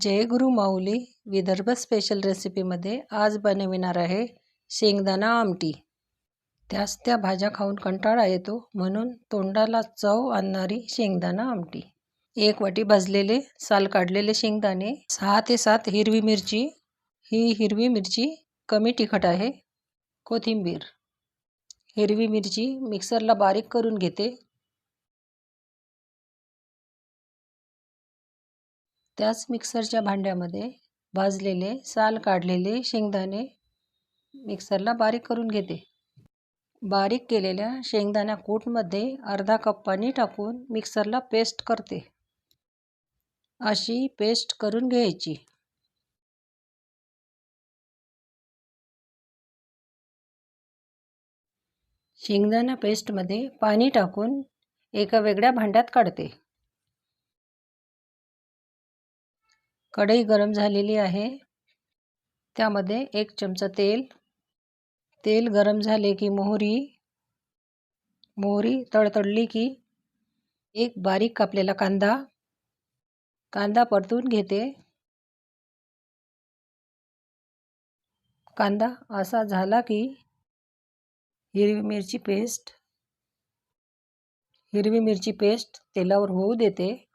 जय गुरु माऊली Vidarbha special रेसिपीमध्ये आज बनविणार आहे शेंगदाणा आमटी. त्याच त्या भाज्या खाऊन कंटाळा येतो म्हणून तोंडाला चव आणणारी शेंगदाणा आमटी. एक वाटी भाजलेले साल काढलेले शेंगदाणे सहा ते सात हिरवी मिरची. ही हिरवी मिरची कमी तिखट आहे. कोथिंबीर. हिरवी मिरची मिक्सरला बारीक करून घेते. त्याच मिक्सरच्या भांड्यामध्ये भाजलेले साल काढलेले शेंगदाणे मिक्सरला बारीक करून घेते. बारीक केलेल्या शेंगदाण्या कूटमध्ये अर्धा कप पाणी टाकून मिक्सरला पेस्ट करते. अशी पेस्ट करून घ्यायची. शेंगदाणा पेस्टमध्ये पाणी टाकून एका वेगळ्या भांड्यात काढते. कढई गरम झालेली आहे. त्यामध्ये एक चमचा तेल. तेल गरम झाले की मोहरी. मोहरी तडतडली की एक बारीक कापलेला कांदा. कांदा परतून घेते. कांदा असा झाला की हिरवी मिरची पेस्ट. हिरवी मिरची पेस्ट तेलावर होऊ देते.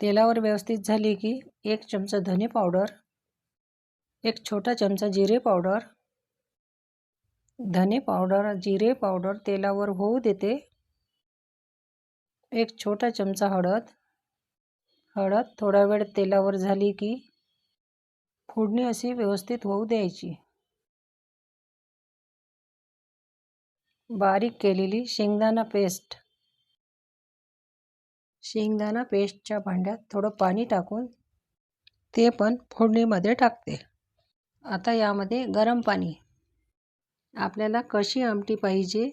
तेलावर व्यवस्थित झाली की एक चमचा धने पावडर एक छोटा चमचा जिरे पावडर. धने पावडर जिरे पावडर तेलावर होऊ देते. एक छोटा चमचा हळद. हळद थोडा वेळ तेलावर झाली की फोडणी अशी व्यवस्थित होऊ द्यायची. बारीक केलेली शेंगदाणा पेस्ट. शेंगदाणा पेस्टच्या भांड्यात थोडं पाणी टाकून ते पण फोडणीमध्ये टाकते. आता यामध्ये गरम पाणी. आपल्याला कशी आमटी पाहिजे?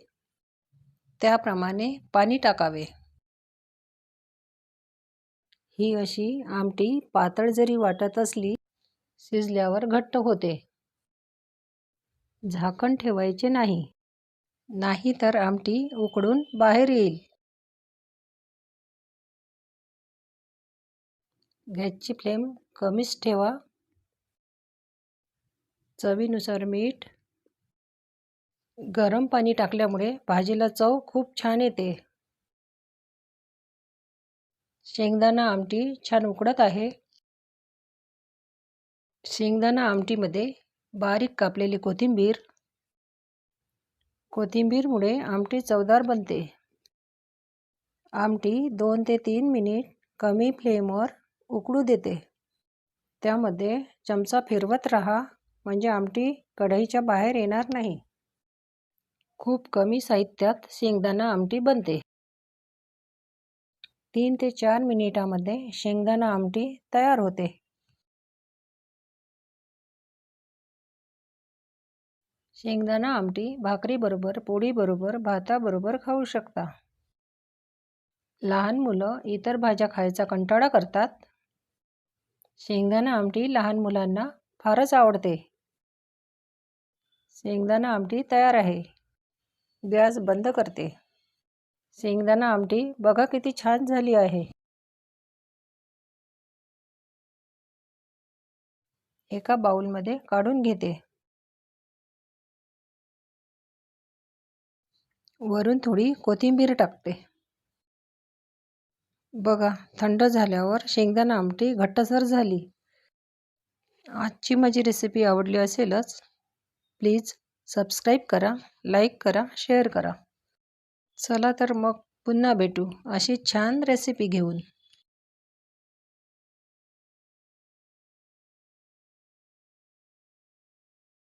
त्याप्रमाणे पाणी टाकावे. ही अशी आमटी पातळ जरी वाटत असली शिजल्यावर घट्ट होते. झाकण ठेवायचे नाही. नाही तर आमटी उकडून बाहेर येईल. गॅसची फ्लेम कमीच ठेवा. चवीनुसार मीठ गरम पाणी टाकल्यामुळे भाजीला चव खूप छान येते. शेंगदाणा आमटी छान उकडत आहे. शेंगदाणा आमटीमध्ये बारीक कापलेली कोथिंबीर कोथिंबीरमुळे आमटी चवदार बनते. आमटी दोन ते तीन मिनिट कमी फ्लेमवर उकळू देते. त्यामध्ये चमचा फिरवत राहा म्हणजे आमटी कढईच्या बाहेर येणार नाही. खूप कमी साहित्यात शेंगदाणा आमटी बनते. तीन ते चार मिनिटामध्ये शेंगदाणा आमटी तयार होते. शेंगदाणा आमटी भाकरीबरोबर पोळीबरोबर भाताबरोबर खाऊ शकता. लहान मुलं इतर भाज्या खायचा कंटाळा करतात शेंगदाणा आमटी लहान मुलांना फारच आवडते. शेंगदाणा आमटी तयार आहे. गॅस बंद करते. शेंगदाणा आमटी बघा किती छान झाली आहे. एका बाऊलमध्ये काढून घेते. वरून थोडी कोथिंबीर टाकते. बघा थंड झाल्यावर शेंगदाणा आमटी घट्टसर झाली. आजची माझी रेसिपी आवडली असेलच प्लीज सबस्क्राईब करा लाईक करा शेअर करा. चला तर मग पुन्हा भेटू अशी छान रेसिपी घेऊन.